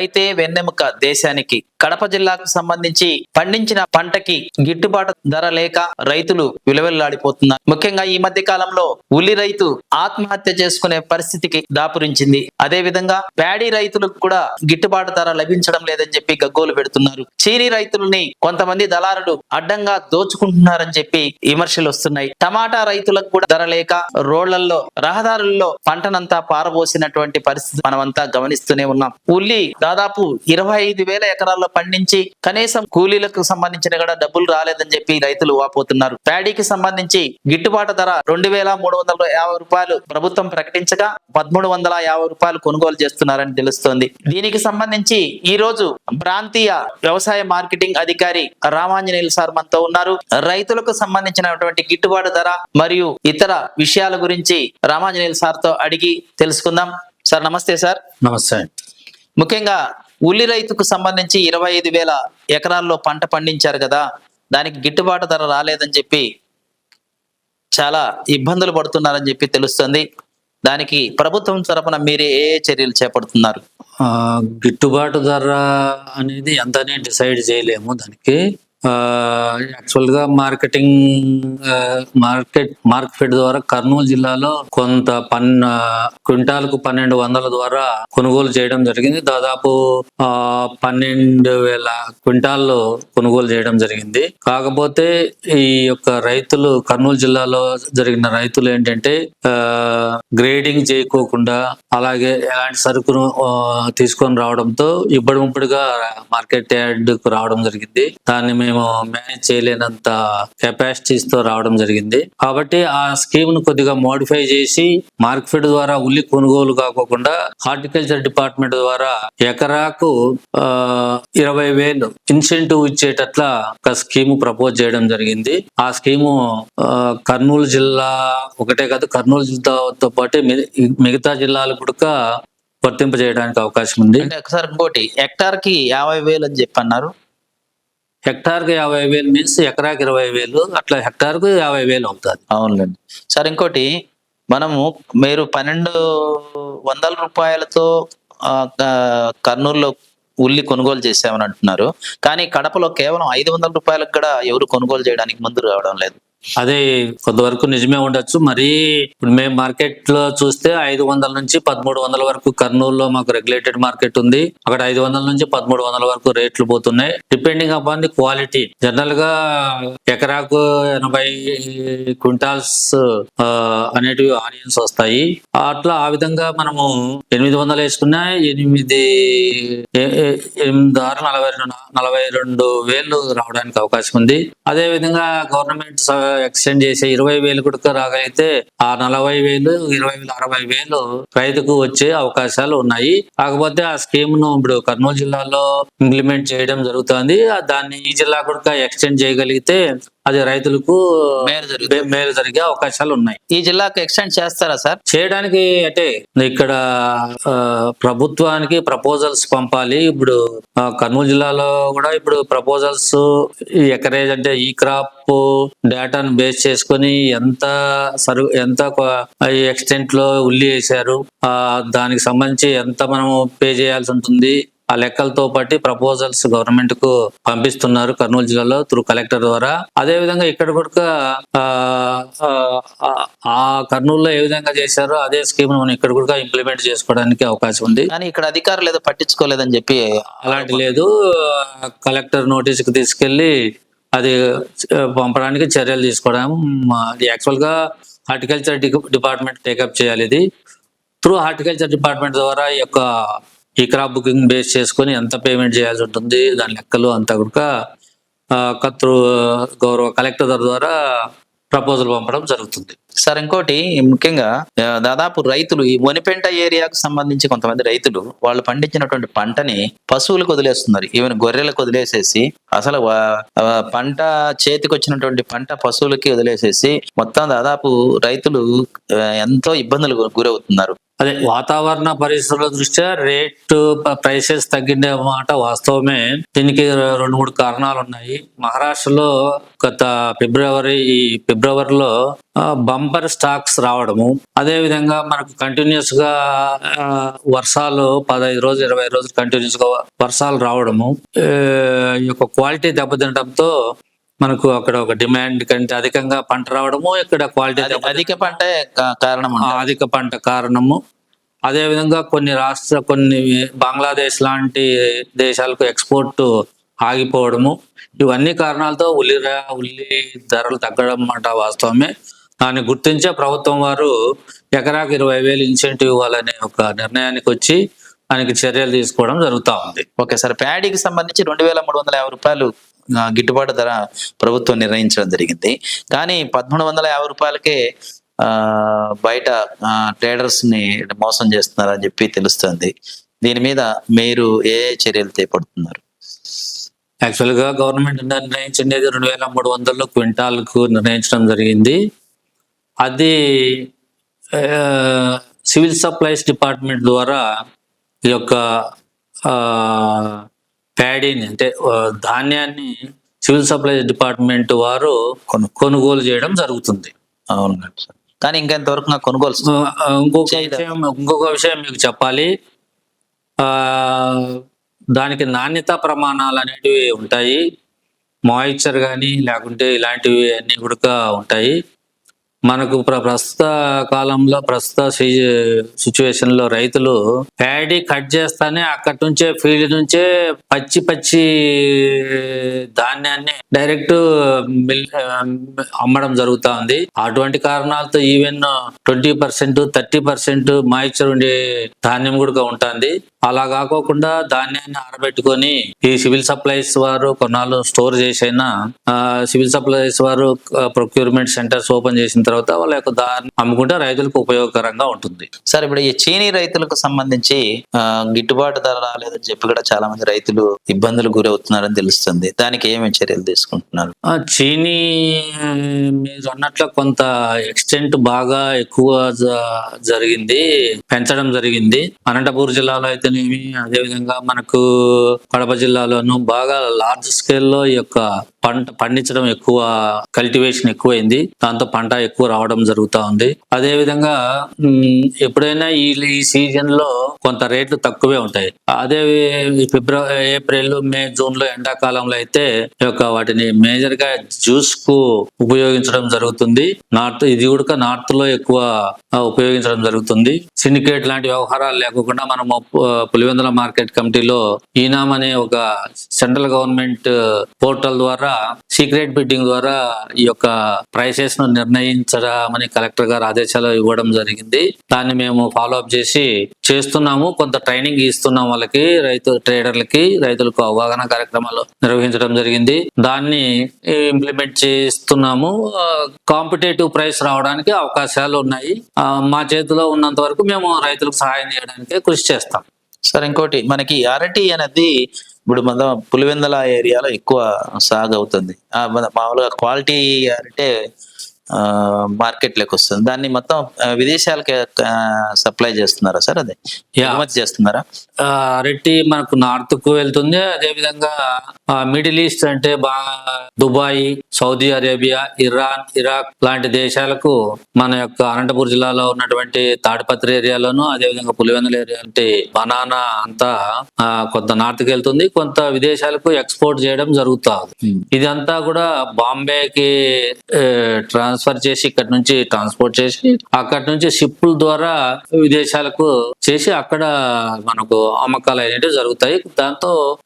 రైతే వెన్నెముక దేశానికి. కడప జిల్లాకు సంబంధించి పండించిన పంటకి గిట్టుబాటు ధర లేక రైతులు విలువెల్లాడిపోతున్నారు ముఖ్యంగా ఈ మధ్య కాలంలో ఉల్లి రైతు ఆత్మహత్య చేసుకునే పరిస్థితికి దాపురించింది. అదే విధంగా ప్యాడీ రైతులకు కూడా గిట్టుబాటు ధర లభించడం లేదని చెప్పి గగ్గోలు పెడుతున్నారు. చీని రైతులని కొంతమంది దళారులు అడ్డంగా దోచుకుంటున్నారని చెప్పి విమర్శలు వస్తున్నాయి. టమాటా రైతులకు కూడా ధర లేక రోడ్లలో రహదారుల్లో పంటనంతా పారబోసినటువంటి పరిస్థితి మనమంతా గమనిస్తూనే ఉన్నాం. ఉల్లి దాదాపు ఇరవై ఐదు వేల ఎకరాల్లో పండించి కనీసం కూలీలకు సంబంధించిన కూడా డబ్బులు రాలేదని చెప్పి రైతులు వాపోతున్నారు. ప్యాడీకి సంబంధించి గిట్టుబాటు ధర రెండు వేల మూడు వందల యాభై రూపాయలు ప్రభుత్వం ప్రకటించగా పదమూడు వందల యాభై రూపాయలు కొనుగోలు చేస్తున్నారని తెలుస్తోంది. దీనికి సంబంధించి ఈ రోజు ప్రాంతీయ వ్యవసాయ మార్కెటింగ్ అధికారి రామాంజనేయులు సార్ మనతో ఉన్నారు. రైతులకు సంబంధించినటువంటి గిట్టుబాటు ధర మరియు ఇతర విషయాల గురించి రామాంజనేయులు సార్తో అడిగి తెలుసుకుందాం. సార్ నమస్తే సార్. నమస్తే. ముఖ్యంగా ఉల్లి రైతుకు సంబంధించి ఇరవై ఐదు వేల ఎకరాల్లో పంట పండించారు కదా దానికి గిట్టుబాటు ధర రాలేదని చెప్పి చాలా ఇబ్బందులు పడుతున్నారని చెప్పి తెలుస్తుంది. దానికి ప్రభుత్వం తరపున మీరే ఏ చర్యలు చేపడుతున్నారు? గిట్టుబాటు ధర అనేది ఎంతనే డిసైడ్ చేయలేము. దానికి యాక్చువల్గా మార్కెటింగ్ మార్కెట్ మార్కెట్ ద్వారా కర్నూలు జిల్లాలో కొంత పన్ క్వింటాల్కు పన్నెండు వందల ద్వారా కొనుగోలు చేయడం జరిగింది. దాదాపు ఆ, పన్నెండు వేల క్వింటాల్లో కొనుగోలు చేయడం జరిగింది. కాకపోతే ఈ యొక్క రైతులు కర్నూలు జిల్లాలో జరిగిన రైతులు ఏంటంటే గ్రేడింగ్ చేయకోకుండా అలాగే ఎలాంటి సరుకును తీసుకొని రావడంతో ఇప్పుడు ఇప్పుడుగా మార్కెట్ యార్డ్కు రావడం జరిగింది. దాన్ని మేము మేనేజ్ చేయలేనంత కెపాసిటీస్తో రావడం జరిగింది. కాబట్టి ఆ స్కీమ్ను కొద్దిగా మోడిఫై చేసి మార్కెట్ ద్వారా ఉల్లి కొనుగోలు కాకోకుండా హార్టికల్చర్ డిపార్ట్మెంట్ ద్వారా ఎకరాకు ఇరవై వేలు ఇన్సెంటివ్ ఇచ్చేటట్ల ఒక స్కీమ్ ప్రపోజ్ చేయడం జరిగింది. ఆ స్కీము కర్నూలు జిల్లా ఒకటే కాదు కర్నూలు జిల్లాతో పాటు మి- మిగతా జిల్లాలు కూడా వర్తింప చేయడానికి అవకాశం ఉంది. అంటే ఒకసారి ఇంకోటి హెక్టార్కి యాభై వేలు అని చెప్పి హెక్టార్కు యాభై వేలు మీన్స్ ఎకరాకి ఇరవై వేలు అట్లా హెక్టార్కు యాభై వేలు అవుతుంది. అవునులేండి. సార్ ఇంకోటి మనము మీరు పన్నెండు వందల రూపాయలతో కర్నూలులో ఉల్లి కొనుగోలు చేసామని అంటున్నారు. కానీ కడపలో కేవలం ఐదు వందల రూపాయలకు కూడా ఎవరు కొనుగోలు చేయడానికి ముందు రావడం లేదు. అదే కొంతవరకు నిజమే ఉండొచ్చు. మరి ఇప్పుడు మేము మార్కెట్లో చూస్తే ఐదు వందల నుంచి పదమూడు వందల వరకు కర్నూలులో మాకు రెగ్యులేటెడ్ మార్కెట్ ఉంది. అక్కడ ఐదు వందల నుంచి పదమూడు వందల వరకు రేట్లు పోతున్నాయి. డిపెండింగ్ అపాన్ ది క్వాలిటీ జనరల్గా ఎకరాకు ఎనభై క్వింటాల్స్ ఆ, అనేటివి ఆనియన్స్ వస్తాయి. అట్లా ఆ విధంగా మనము ఎనిమిది వందలు వేసుకున్నా ఎనిమిది ఎనిమిది ఆరు నలభై రెండు నలభై రెండు వేలు రావడానికి అవకాశం ఉంది. అదే విధంగా గవర్నమెంట్ ఎక్స్టెండ్ చేసే ఇరవై వేలు కూడా రాగలిగితే ఆ నలభై వేలు ఇరవై వేలు అరవై వేలు రైతుకు వచ్చే అవకాశాలు ఉన్నాయి. కాకపోతే ఆ స్కీమ్ను ఇప్పుడు కర్నూలు జిల్లాలో ఇంప్లిమెంట్ చేయడం జరుగుతుంది. దాన్ని ఈ జిల్లా కూడా ఎక్స్టెండ్ చేయగలిగితే అది రైతులకు మేలు జరిగే అవకాశాలు ఉన్నాయి. ఈ జిల్లాకు ఎక్స్టెండ్ చేస్తారా సార్? చేయడానికి అంటే ఇక్కడ ప్రభుత్వానికి ప్రపోజల్స్ పంపాలి. ఇప్పుడు కర్నూలు జిల్లాలో కూడా ఇప్పుడు ప్రపోజల్స్ ఎకరేజ్ అంటే ఈ క్రాప్ డేటాను బేస్ చేసుకొని ఎంత సరు ఎంత ఎక్స్టెంట్లో ఉల్లి వేశారు ఆ దానికి సంబంధించి ఎంత మనం పే చేయాల్సి ఉంటుంది ఆ లెక్కలతో పాటు ప్రపోజల్స్ గవర్నమెంట్కు పంపిస్తున్నారు కర్నూలు జిల్లాలో త్రూ కలెక్టర్ ద్వారా. అదే విధంగా ఇక్కడ కూడా ఆ, కర్నూలులో ఏ విధంగా చేశారో అదే స్కీమ్ మనం ఇక్కడ కూడా ఇంప్లిమెంట్ చేసుకోవడానికి అవకాశం ఉంది. కానీ ఇక్కడ అధికారులు ఏదో పట్టించుకోలేదని చెప్పి అలాంటి లేదు. కలెక్టర్ నోటీస్కి తీసుకెళ్ళి అది పంపడానికి చర్యలు తీసుకోవడం యాక్చువల్గా హార్టికల్చర్ డిపార్ట్మెంట్ టేకప్ చేయాలి ఇది. త్రూ హార్టికల్చర్ డిపార్ట్మెంట్ ద్వారా ఈ యొక్క ఈ క్రాప్ బుకింగ్ బేస్ చేసుకొని ఎంత పేమెంట్ చేయాల్సి ఉంటుంది దాని లెక్కలు అంతా కూడా కత్రు గౌరవ కలెక్టర్ ద్వారా ప్రపోజల్ పంపడం జరుగుతుంది. సార్ ఇంకోటి ముఖ్యంగా దాదాపు రైతులు ఈ వనిపెంట ఏరియాకు సంబంధించి కొంతమంది రైతులు వాళ్ళు పండించినటువంటి పంటని పశువులకు వదిలేస్తున్నారు. ఈవెన్ గొర్రెలకు వదిలేసేసి అసలు పంట చేతికి వచ్చినటువంటి పంట పశువులకి వదిలేసేసి మొత్తం దాదాపు రైతులు ఎంతో ఇబ్బందులు గురవుతున్నారు. అదే వాతావరణ పరిస్థితుల దృష్ట్యా రేటు ప్రైసెస్ తగ్గిన మాట వాస్తవమే. దీనికి రెండు మూడు కారణాలు ఉన్నాయి మహారాష్ట్రలో గత ఫిబ్రవరి ఈ ఫిబ్రవరిలో బంపర్ స్టాక్స్ రావడము. అదే విధంగా మనకు కంటిన్యూస్గా వర్షాలు పదహైదు రోజులు ఇరవై రోజులు కంటిన్యూస్గా వర్షాలు రావడము. ఈ యొక్క క్వాలిటీ దెబ్బతినడంతో మనకు అక్కడ ఒక డిమాండ్ కంటే అధికంగా పంట రావడము ఇక్కడ క్వాలిటీ అది అధిక పంట కారణం అధిక పంట కారణము. అదేవిధంగా కొన్ని రాష్ట్ర కొన్ని బంగ్లాదేశ్ లాంటి దేశాలకు ఎక్స్పోర్ట్ ఆగిపోవడము. ఇవన్నీ కారణాలతో ఉల్లి ఉల్లి ధరలు తగ్గడం మాట వాస్తవమే. దాన్ని గుర్తించే ప్రభుత్వం వారు ఎకరాకి ఇరవై వేలు ఇన్సెంటివ్ ఇవ్వాలనే ఒక నిర్ణయానికి వచ్చి దానికి చర్యలు తీసుకోవడం జరుగుతూ ఉంది. ఓకే సార్ ప్యాడీకి సంబంధించి రెండు వేల మూడు వందల యాభై రూపాయలు గిట్టుబాటు ధర ప్రభుత్వం నిర్ణయించడం జరిగింది. కానీ పదమూడు వందల యాభై రూపాయలకే బయట ట్రేడర్స్ని మోసం చేస్తున్నారని చెప్పి తెలుస్తుంది. దీని మీద మీరు ఏ చర్యలు చేపడుతున్నారు? యాక్చువల్గా గవర్నమెంట్ నిర్ణయించింది రెండు వేల మూడు వందలు క్వింటాల్కు నిర్ణయించడం జరిగింది. అది సివిల్ సప్లైస్ డిపార్ట్మెంట్ ద్వారా ఈ యొక్క ప్యాడీని అంటే ధాన్యాన్ని సివిల్ సప్లైస్ డిపార్ట్మెంట్ వారు కొను- కొనుగోలు చేయడం జరుగుతుంది. అవును సార్. కానీ ఇంకెంతవరకు నాకు కొనుగోలు ఇంకొక? విషయం ఇంకొక విషయం మీకు చెప్పాలి. దానికి నాణ్యత ప్రమాణాలు అనేటివి ఉంటాయి. మాయిశ్చర్ కానీ లేకుంటే ఇలాంటివి అన్ని కూడా ఉంటాయి. మనకు ప్ర- ప్రస్తుత కాలంలో ప్రస్తుత సిచ్యువేషన్లో రైతులు ప్యాడీ కట్ చేస్తానే అక్కడి నుంచే ఫీల్డ్ నుంచే పచ్చి పచ్చి ధాన్యాన్ని డైరెక్ట్ మిల్ అమ్మడం జరుగుతా ఉంది అటువంటి కారణాలతో even twenty percent thirty percent moisture ఉండే ధాన్యం కూడా ఉంటుంది. అలా కాకోకుండా ధాన్యాన్ని ఆరబెట్టుకొని ఈ సివిల్ సప్లైస్ వారు కొన్నాళ్ళు స్టోర్ చేసైనా ఆ, సివిల్ సప్లైస్ వారు ప్రొక్యూర్మెంట్ సెంటర్స్ ఓపెన్ చేసిన తర్వాత వాళ్ళ యొక్క దాన్ని అమ్ముకుంటే రైతులకు ఉపయోగకరంగా ఉంటుంది. సార్ ఇప్పుడు ఈ చీనీ రైతులకు సంబంధించి గిట్టుబాటు ధర రాలేదని చెప్పి కూడా చాలా మంది రైతులు ఇబ్బందులు గురవుతున్నారని తెలుస్తుంది. దానికి ఏమేమి చర్యలు తీసుకుంటున్నారు? ఆ చీనీ మీరు అన్నట్లు కొంత ఎక్స్టెంట్ బాగా ఎక్కువ జరిగింది పెంచడం జరిగింది. అనంతపూర్ జిల్లాలో అయితేనేమి అదేవిధంగా మనకు కడప జిల్లాలోను బాగా లార్జ్ స్కేల్లో ఈ యొక్క పంట పండించడం ఎక్కువ కల్టివేషన్ ఎక్కువైంది. దాంతో పంట ఎక్కువ రావడం జరుగుతా ఉంది. అదే విధంగా ఎప్పుడైనా ఈ ఈ సీజన్లో కొంత రేట్లు తక్కువే ఉంటాయి. అదే ఫిబ్రవరి ఏప్రిల్ మే జూన్లో ఎండాకాలంలో అయితే ఈ యొక్క వాటిని మేజర్గా జ్యూస్కు ఉపయోగించడం జరుగుతుంది. నార్త్ ఇది కూడా నార్త్లో ఎక్కువ ఉపయోగించడం జరుగుతుంది. సిండికేట్ లాంటి వ్యవహారాలు లేకుండా మనం పులివెందుల మార్కెట్ కమిటీలో ఈనామ్ అనే ఒక సెంట్రల్ గవర్నమెంట్ పోర్టల్ ద్వారా సీక్రెట్ బిడ్డింగ్ ద్వారా ఈ యొక్క ప్రైసెస్ను నిర్ణయించడమని కలెక్టర్ గారు ఆదేశాలు ఇవ్వడం జరిగింది. దాన్ని మేము ఫాలో అప్ చేసి చేస్తున్నాము. కొంత ట్రైనింగ్ ఇస్తున్నాం వాళ్ళకి రైతు ట్రేడర్లకి రైతులకు అవగాహన కార్యక్రమాలు నిర్వహించడం జరిగింది. దాన్ని ఇంప్లిమెంట్ చేస్తున్నాము. కాంపిటేటివ్ ప్రైస్ రావడానికి అవకాశాలు ఉన్నాయి. మా చేతిలో ఉన్నంత వరకు మేము రైతులకు సహాయం చేయడానికి కృషి చేస్తాం. సార్ ఇంకోటి మనకి అరటి అనేది ఇప్పుడు మన పులివెందల ఏరియాలో ఎక్కువ సాగు అవుతుంది. ఆ, మామూలుగా క్వాలిటీ అరటే మార్కెట్లోకి వస్తుంది. దాన్ని మొత్తం విదేశాలకి సప్లై చేస్తున్నారా సార్ అదే. ఎగుమతి చేస్తున్నారా? ఆ, అరటి మనకు నార్త్కు వెళ్తుంది. అదే విధంగా మిడిల్ ఈస్ట్ అంటే బాగా Dubai Saudi Arabia Iran Iraq లాంటి దేశాలకు మన యొక్క అనంతపూర్ జిల్లాలో ఉన్నటువంటి తాడిపత్రి ఏరియాలోను అదే విధంగా పులివెందుల ఏరియా అంటే బనానా అంతా కొంత నార్త్కి వెళ్తుంది. కొంత విదేశాలకు ఎక్స్పోర్ట్ చేయడం జరుగుతుంది ఇదంతా కూడా బాంబేకి ట్రాన్స్ఫర్ చేసి ఇక్కడ నుంచి ట్రాన్స్పోర్ట్ చేసి అక్కడ నుంచి షిప్పుల ద్వారా విదేశాలకు చేసి అక్కడ మనకు అమ్మకాలు అనేటివి జరుగుతాయి. దాంతో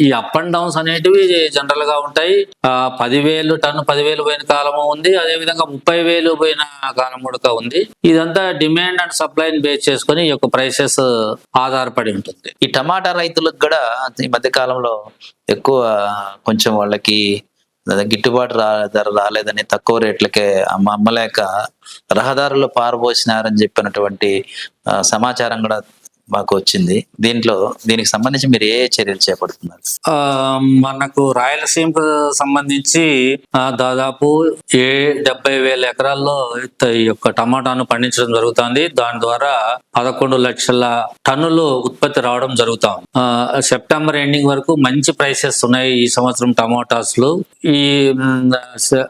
ఈ అప్ అండ్ డౌన్స్ అనేటివి జనరల్గా ఉంటాయి. ఆ, పదివేలు టన్ను పదివేలు పోయిన కాలము ఉంది. అదే విధంగా ముప్పై వేలు పోయిన కాలం కూడా ఉంది. ఇదంతా డిమాండ్ అండ్ సప్లై బేస్ చేసుకొని ఈ యొక్క ప్రైసెస్ ఆధారపడి ఉంటుంది. ఈ టమాటా రైతులకు కూడా ఈ మధ్య కాలంలో ఎక్కువ కొంచెం వాళ్ళకి గిట్టుబాటు రా ధర రాలేదని తక్కువ రేట్లకే అమ్మ అమ్మలేక రహదారులు పారబోసినారని చెప్పినటువంటి సమాచారం కూడా మాకు వచ్చింది. దీంట్లో దీనికి సంబంధించి మీరు ఏ చర్యలు చేపడుతున్నారు? ఆ, మనకు రాయలసీమకు సంబంధించి దాదాపు ఏ డెబ్బై వేల ఎకరాల్లో ఈ యొక్క టమాటాను పండించడం జరుగుతుంది. దాని ద్వారా పదకొండు లక్షల టన్నులు ఉత్పత్తి రావడం జరుగుతాం సెప్టెంబర్ ఎండింగ్ వరకు మంచి ప్రైసెస్ ఉన్నాయి ఈ సంవత్సరం టమాటాస్లో ఈ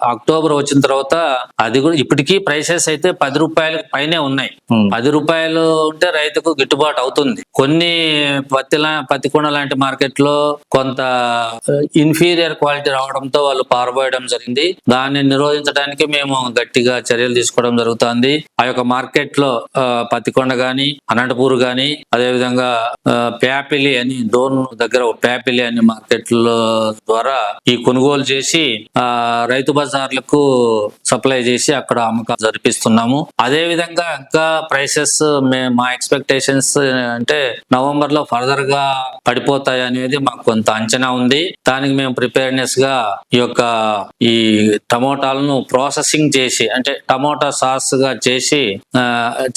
అక్టోబర్ వచ్చిన తర్వాత అది కూడా ఇప్పటికీ ప్రైసెస్ అయితే పది రూపాయలకు పైనే ఉన్నాయి. పది రూపాయలు ఉంటే రైతుకు గిట్టుబాటు అవుతుంది. కొన్ని పత్తి లా- పత్తి కొండ లాంటి మార్కెట్లో కొంత ఇన్ఫీరియర్ క్వాలిటీ రావడంతో వాళ్ళు పారబోయడం జరిగింది. దాన్ని నిరోధించడానికి మేము గట్టిగా చర్యలు తీసుకోవడం జరుగుతుంది. ఆ యొక్క మార్కెట్లో ఆ, పత్తికొండ గాని అనంతపూర్ గాని అదేవిధంగా ఆ, ప్యాపిలి అని డోన్ దగ్గర ప్యాపిలి అనే మార్కెట్ల ద్వారా ఈ కొనుగోలు చేసి ఆ రైతు బజార్లకు సప్లై చేసి అక్కడ అమ్మకాలు జరిపిస్తున్నాము. అదే విధంగా ఇంకా ప్రైసెస్ మా ఎక్స్పెక్టేషన్స్ అంటే నవంబర్లో ఫర్దర్గా పడిపోతాయి అనేది మాకు కొంత అంచనా ఉంది. దానికి మేము ప్రిపేర్నెస్గా ఈ యొక్క ఈ టమోటాలను ప్రాసెసింగ్ చేసి అంటే టమోటా సాస్గా చేసి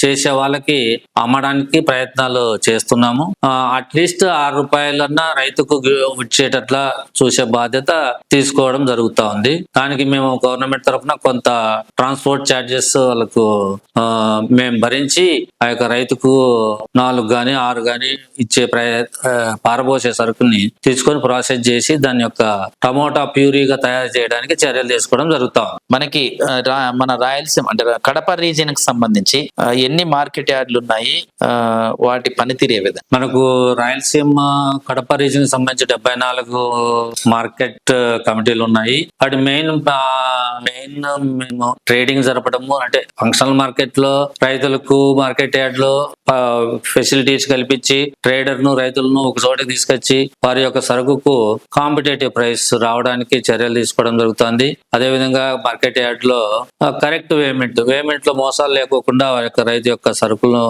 చేసే వాళ్ళకి అమ్మడానికి ప్రయత్నాలు చేస్తున్నాము. అట్లీస్ట్ ఆరు రూపాయలన్నా రైతుకు వచ్చేటట్లా చూసే బాధ్యత తీసుకోవడం జరుగుతా ఉంది. దానికి మేము గవర్నమెంట్ తరఫున కొంత ట్రాన్స్పోర్ట్ చార్జెస్ వాళ్ళకు మేము భరించి ఆ యొక్క రైతుకు నాలుగు గాని ఆరు గాని ఇచ్చే పారబోసే సరుకుని తీసుకొని ప్రాసెస్ చేసి దాని యొక్క టమోటా ప్యూరీగా తయారు చేయడానికి చర్యలు తీసుకోవడం జరుగుతా. మనకి మన రాయలసీమ అంటే కడప రీజియన్కి సంబంధించి ఎన్ని మార్కెట్ యార్డులు ఉన్నాయి వాటి పనితీరు ఏ విధంగా మనకు రాయలసీమ కడప రీజన్ సంబంధించి డెబ్బై నాలుగు మార్కెట్ కమిటీలు ఉన్నాయి వాటి మెయిన్ మెయిన్ మేము ట్రేడింగ్ జరపడము అంటే ఫంక్షనల్ మార్కెట్లో రైతులకు మార్కెట్ యార్డ్లో ఫెసిలిటీస్ కల్పించి ట్రేడర్ను రైతులను ఒక చోట తీసుకొచ్చి వారి యొక్క సరుకుకు కాంపిటేటివ్ ప్రైస్ రావడానికి చర్యలు తీసుకోవడం జరుగుతుంది. అదే విధంగా మార్కెట్ యార్డ్లో కరెక్ట్ పేమెంట్ పేమెంట్లో మోసాలు లేకోకుండా వారి యొక్క రైతు యొక్క సరుకులను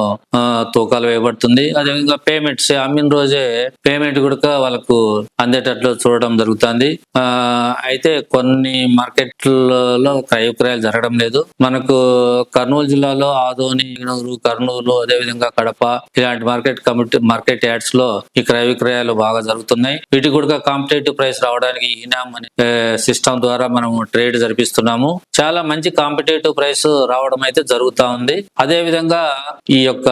తూకాలు వేయబడుతుంది. అదేవిధంగా పేమెంట్స్ అమ్మిన రోజే పేమెంట్ కూడా వాళ్ళకు అందేటట్లు చూడడం జరుగుతుంది. ఆ, అయితే కొన్ని మార్కెట్లలో క్రయ విక్రయాలు జరగడం లేదు. మనకు కర్నూలు జిల్లాలో ఆదోని కర్నూలు అదేవిధంగా కడప ఇలాంటి మార్కెట్ కమిటీ మార్కెట్ యార్డ్స్లో ఈ క్రయ విక్రయాలు బాగా జరుగుతున్నాయి. వీటి కూడా కాంపిటేటివ్ ప్రైస్ రావడానికి ఈనామ్ అనే సిస్టమ్ ద్వారా మనం ట్రేడ్ జరిపిస్తున్నాము. చాలా మంచి కాంపిటేటివ్ ప్రైస్ రావడం అయితే జరుగుతా ఉంది. అదే విధంగా ఈ యొక్క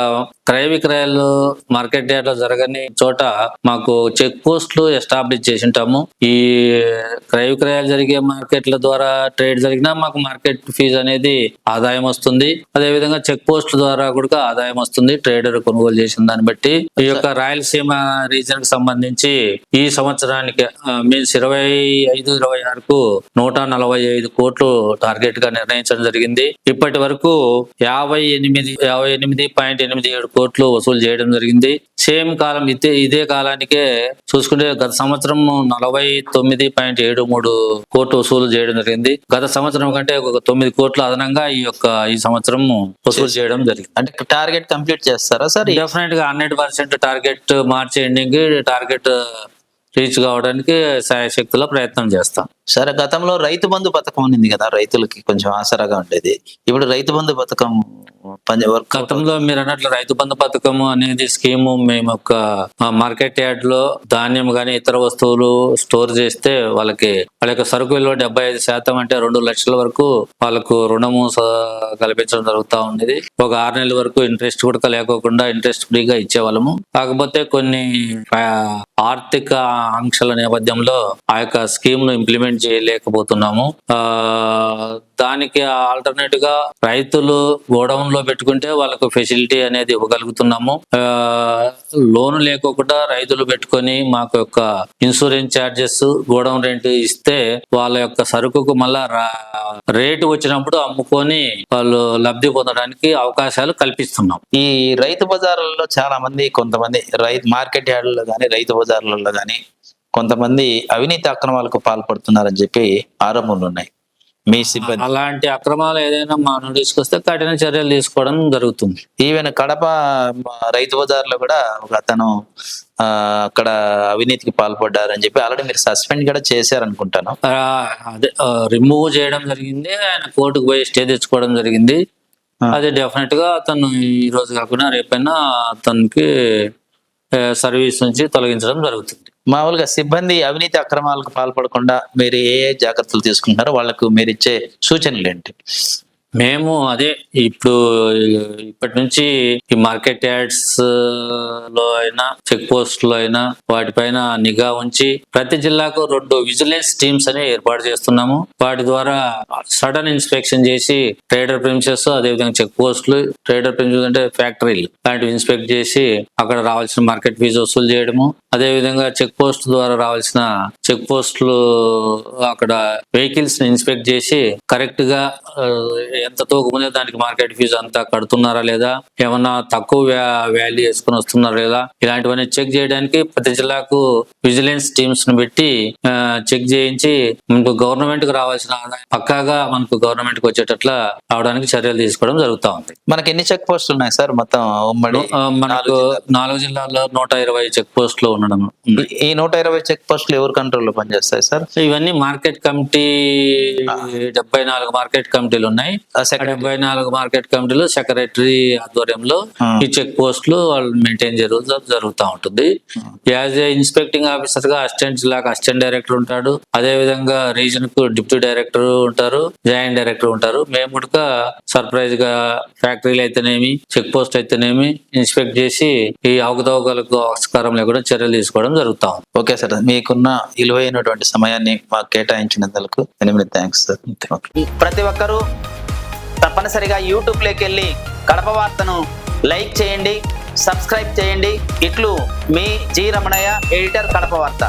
క్రయ విక్రయాలు మార్కెట్ యార్డ్లో జరగని చోట మాకు చెక్ పోస్ట్లు ఎస్టాబ్లిష్ చేసి ఉంటాము ఈ క్రయ విక్రయాలు జరిగే మార్కెట్ల ద్వారా ట్రేడ్ జరిగినా మాకు మార్కెట్ ఫీజు అనేది ఆదాయం వస్తుంది. అదే విధంగా చెక్ పోస్ట్ ద్వారా కూడా ఆదాయం వస్తుంది. ట్రేడర్ కొనుగోలు చేసిన దాన్ని బట్టి ఈ యొక్క రాయలసీమ రీజన్కి సంబంధించి ఈ సంవత్సరానికి మీన్స్ ఇరవై ఐదు ఇరవై ఆరుకు నూట నలభై ఐదు కోట్లు టార్గెట్గా నిర్ణయించడం జరిగింది. ఇప్పటి వరకు యాభై ఎనిమిది యాభై ఎనిమిది పాయింట్ ఎనిమిది ఏడు కోట్లు వసూలు చేయడం జరిగింది. సేమ్ కాలం ఇదే ఇదే కాలానికే చూసుకుంటే గత సంవత్సరం నలభై తొమ్మిది పాయింట్ ఏడు మూడు కోట్లు వసూలు చేయడం జరిగింది. గత సంవత్సరం కంటే ఒక తొమ్మిది కోట్ల అదనంగా ఈ యొక్క ఈ సంవత్సరం వసూలు చేయడం జరిగింది. అంటే టార్గెట్ కంప్లీట్ చేస్తారా సార్? డెఫినెట్గా హండ్రెడ్ పర్సెంట్ టార్గెట్ మార్చి ఎండింగ్ టార్గెట్ రీచ్ కావడానికి శాయశక్తుల ప్రయత్నం చేస్తాం. సరే గతంలో రైతు బంధు పథకం ఉంది కదా రైతులకి కొంచెం ఆసరాగా ఉండేది. ఇప్పుడు రైతు బంధు పథకం గతంలో మీరు అన్నట్లు రైతు బంధు పథకం అనేది స్కీము మేము ఒక మార్కెట్ యార్డ్లో ధాన్యం గాని ఇతర వస్తువులు స్టోర్ చేస్తే వాళ్ళకి వాళ్ళ యొక్క సరుకు విలువ డెబ్బై ఐదు శాతం అంటే రెండు లక్షల వరకు వాళ్ళకు రుణము కల్పించడం జరుగుతా ఉండేది. ఒక ఆరు నెలల వరకు ఇంట్రెస్ట్ కూడా లేకోకుండా ఇంట్రెస్ట్ ఫ్రీగా ఇచ్చేవాళ్ళము. కాకపోతే కొన్ని ఆర్థిక ఆంక్షల నేపథ్యంలో ఆ యొక్క స్కీమ్ను ఇంప్లిమెంట్ చేయలేకపోతున్నాము. ఆ దానికి ఆల్టర్నేట్గా రైతులు గోడౌన్లో పెట్టుకుంటే వాళ్ళకు ఫెసిలిటీ అనేది ఇవ్వగలుగుతున్నాము. లోన్ లేకోకుండా రైతులు పెట్టుకొని మాకు యొక్క ఇన్సూరెన్స్ ఛార్జెస్ గోడౌన్ రెంట్ ఇస్తే వాళ్ళ యొక్క సరుకుకు మళ్ళా రేటు వచ్చినప్పుడు అమ్ముకొని వాళ్ళు లబ్ధి పొందడానికి అవకాశాలు కల్పిస్తున్నాం. ఈ రైతు బజార్లలో చాలా మంది కొంతమంది రైతు మార్కెట్ యార్డుల్లో కానీ రైతు బజార్లలో కానీ కొంతమంది అవినీతి అక్రమాలకు పాల్పడుతున్నారని చెప్పి ఆరోపణలు ఉన్నాయి. మీ సిబ్బంది. అలాంటి అక్రమాలు ఏదైనా మా నోటీస్కి వస్తే కఠిన చర్యలు తీసుకోవడం జరుగుతుంది. ఈవెన్ కడప రైతు బజార్లో కూడా ఒక అతను అక్కడ అవినీతికి పాల్పడ్డారని చెప్పి ఆల్రెడీ మీరు సస్పెండ్ కూడా చేశారనుకుంటాను. అదే రిమూవ్ చేయడం జరిగింది. ఆయన కోర్టుకు పోయి స్టే తెచ్చుకోవడం జరిగింది. అది డెఫినెట్గా అతను ఈ రోజు కాకుండా రేపైనా అతనికి సర్వీస్ నుంచి తొలగించడం జరుగుతుంది. మామూలుగా సిబ్బంది అవినీతి అక్రమాలకు పాల్పడకుండా మీరు ఏ ఏ జాగ్రత్తలు తీసుకుంటారో వాళ్ళకు మీరు ఇచ్చే సూచనలు ఏంటి మేము అదే ఇప్పుడు ఇప్పటి నుంచి ఈ మార్కెట్ యార్డ్స్లో అయినా చెక్ పోస్ట్లో అయినా వాటిపైన నిఘా ఉంచి ప్రతి జిల్లాకు రెండు విజిలెన్స్ టీమ్స్ అని ఏర్పాటు చేస్తున్నాము. వాటి ద్వారా సడన్ ఇన్స్పెక్షన్ చేసి ట్రేడర్ ప్రిన్సెస్ అదేవిధంగా చెక్ పోస్టులు ట్రేడర్ ప్రిన్సెస్ అంటే ఫ్యాక్టరీలు లాంటివి ఇన్స్పెక్ట్ చేసి అక్కడ రావాల్సిన మార్కెట్ ఫీజు వసూలు చేయడము అదేవిధంగా చెక్ పోస్ట్ ద్వారా రావాల్సిన చెక్ పోస్టులు అక్కడ వెహికల్స్ని ఇన్స్పెక్ట్ చేసి కరెక్ట్గా ఎంత తూకముందే దానికి మార్కెట్ ఫీజు అంతా కడుతున్నారా లేదా? ఏమన్నా తక్కువ వాల్యూ వేసుకుని వస్తున్నారా లేదా? ఇలాంటివన్నీ చెక్ చేయడానికి ప్రతి జిల్లాకు విజిలెన్స్ టీమ్స్ను పెట్టి చెక్ చేయించి మనకు గవర్నమెంట్కు రావాల్సిన ఆదాయం పక్కాగా మనకు గవర్నమెంట్కు వచ్చేటట్ల రావడానికి చర్యలు తీసుకోవడం జరుగుతా ఉంది. మనకి ఎన్ని చెక్ పోస్టులు ఉన్నాయి సార్? మొత్తం మనకు నాలుగు జిల్లాల్లో? నూట ఇరవై చెక్ పోస్టులు ఉండడం. ఈ నూట ఇరవై చెక్ పోస్టులు ఎవరి కంట్రోల్లో పనిచేస్తాయి సార్? ఇవన్నీ మార్కెట్ కమిటీ డెబ్బై నాలుగు మార్కెట్ కమిటీలు ఉన్నాయి. డెబ్బై నాలుగు మార్కెట్ కమిటీలు సెక్రటరీ ఆధ్వర్యంలో. ఈ చెక్ పోస్టులు వాళ్ళు మెయింటైన్ జరుగుతూ జరుగుతూ ఉంటుంది. యాజ్ ఏ ఇన్స్పెక్టింగ్ ఆఫీసర్గా అసిస్టెంట్ జిల్లాకు అసిస్టెంట్ డైరెక్టర్ ఉంటాడు. అదే విధంగా రీజన్కు డిప్యూటీ డైరెక్టర్ ఉంటారు జాయింట్ డైరెక్టర్ ఉంటారు. మేము కూడా సర్ప్రైజ్గా ఫ్యాక్టరీలు అయితేనేమి చెక్ పోస్ట్ అయితేనేమి ఇన్స్పెక్ట్ చేసి ఈ అవకతవకలకు ఆస్కారం లేకుండా చర్యలు తీసుకోవడం జరుగుతా ఉంది. ఓకే సార్ మీకున్న విలువైనటువంటి సమయాన్ని మాకు కేటాయించినందుకు ఎనిమిది థ్యాంక్స్ సార్. ప్రతి ఒక్కరూ తప్పనిసరిగా యూట్యూబ్లోకి వెళ్ళి కడప వార్తను లైక్ చేయండి సబ్స్క్రైబ్ చేయండి. ఇట్లు మీ జి రమణయ్య ఎడిటర్ కడప వార్త.